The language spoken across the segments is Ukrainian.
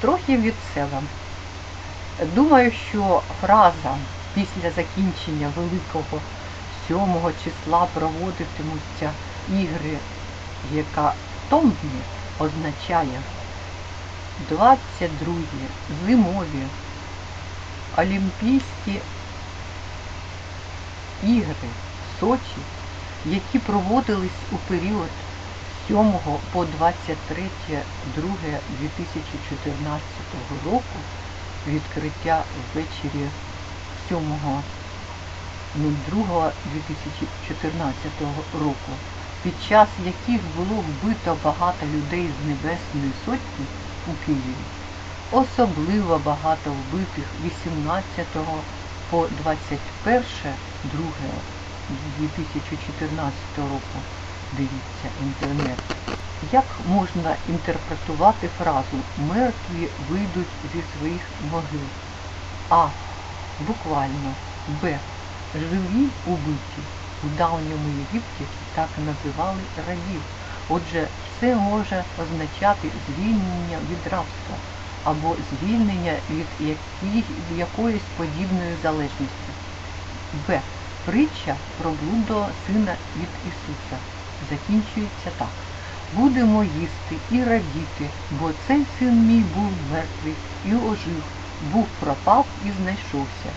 трохи від себе. Думаю, що фраза після закінчення великого 7 числа проводитимуться ігри, яка томні означає 22 зимові Олімпійські ігри в Сочі, які проводились у період 7 по 23 2 2014 року, відкриття ввечері 7 2014 року, під час яких було вбито багато людей з Небесної Сотні у Києві. Особливо багато вбитих 18 по 21 2 2014 року. Дивіться інтернет. Як можна інтерпретувати фразу мертві вийдуть зі своїх могил? А. Буквально. Б. Живі убиті. У давньому Єгипті так називали рабів. Отже, це може означати звільнення від рабства або звільнення від якоїсь подібної залежності. Б. Притча про блудого сина від Ісуса закінчується так. Будемо їсти і радіти, бо цей син мій був мертвий і ожив, був пропав і знайшовся.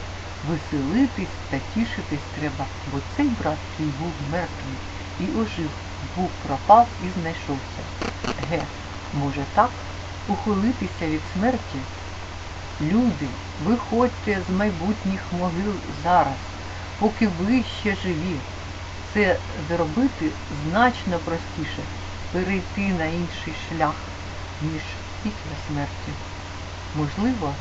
Веселитись та тішитись треба, бо цей брат твій був мертвий і ожив, був пропав і знайшовся. Г. Може так? Ухилитися від смерті? Люди, виходьте з майбутніх могил зараз, поки ви ще живі. Це зробити значно простіше, перейти на інший шлях, ніж після смерті. Можливо,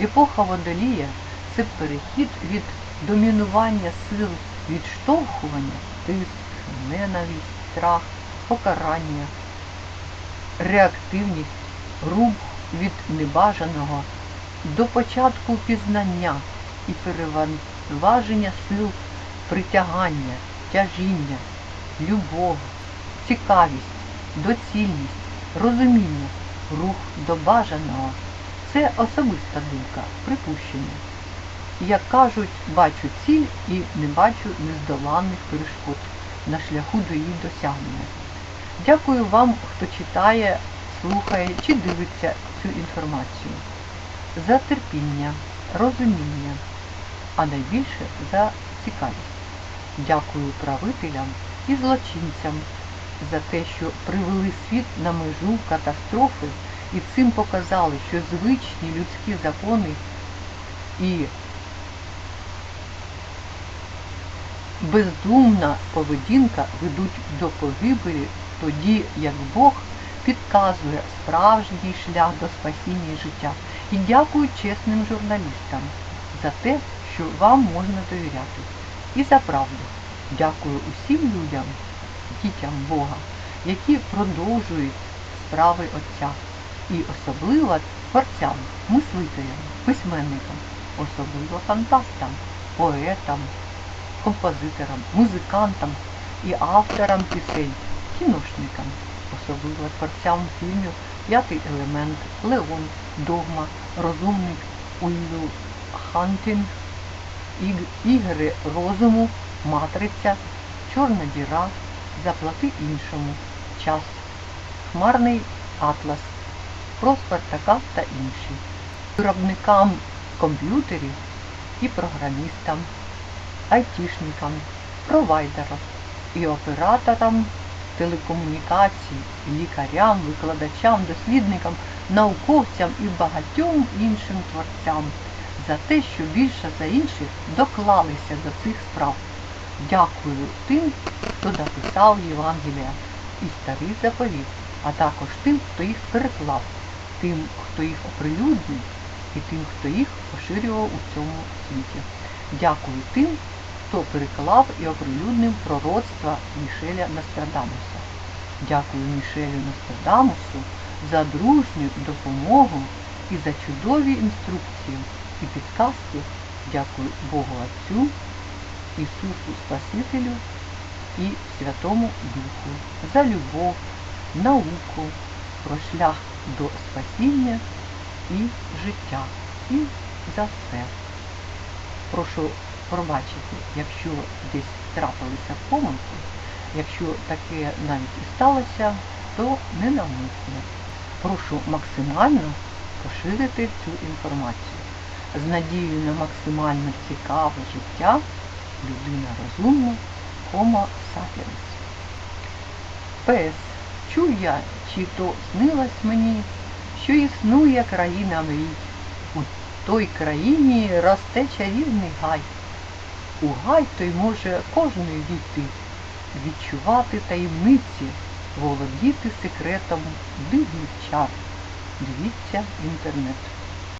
епоха водолія це перехід від домінування сил відштовхування, тиск, ненависть, страх, покарання, реактивність, рух від небажаного до початку пізнання і перевантаження сил притягання, тяжіння, любов, цікавість, доцільність, розуміння, рух до бажаного. Це особиста думка, припущення. Як кажуть, бачу ціль і не бачу нездоланних перешкод на шляху до її досягнення. Дякую вам, хто читає, слухає чи дивиться цю інформацію. За терпіння, розуміння, а найбільше за цікавість. Дякую правителям і злочинцям за те, що привели світ на межу катастрофи і цим показали, що звичні людські закони і бездумна поведінка ведуть до погибелі, тоді як Бог підказує справжній шлях до спасіння життя. І дякую чесним журналістам за те, що вам можна довіряти. І за правду. Дякую усім людям, дітям Бога, які продовжують справи Отця. І особливо творцям, мислителям, письменникам, особливо фантастам, поетам, композиторам, музикантам і авторам пісень, кіношникам, особливо творцям фільмів П'ятий елемент, Леон, Догма, Розумник, Уллю, Хантінг, Ігри розуму, Матриця, Чорна діра, Заплати іншому, Час, Хмарний Атлас, про та інші, виробникам комп'ютерів і програмістам, айтішникам, провайдерам і операторам телекомунікацій, лікарям, викладачам, дослідникам, науковцям і багатьом іншим творцям за те, що більше за інших доклалися до цих справ. Дякую тим, хто написав Євангелія і старий заповіт, а також тим, хто їх переклав, тим, хто їх оприлюднив, і тим, хто їх поширював у цьому світі. Дякую тим, хто переклав і оприлюднив пророцтва Мішеля Нострадамуса. Дякую Мішелю Нострадамусу за дружню допомогу і за чудові інструкції і підказки. Дякую Богу Отцю, Ісусу Спасителю і Святому Духу за любов, науку, про шлях до спасіння і життя, і за все. Прошу пробачити, якщо десь трапилися помилки, якщо таке навіть і сталося, то ненавмисно. Прошу максимально поширити цю інформацію. З надією на максимально цікаве життя людина розумна, Homo sapiens. П.С. Чув я, чи то снилось мені, що існує країна мрій. У той країні росте чарівний гай. У гай той може кожний війти, відчувати таємниці, володіти секретом дивних чар. Дивіться інтернет.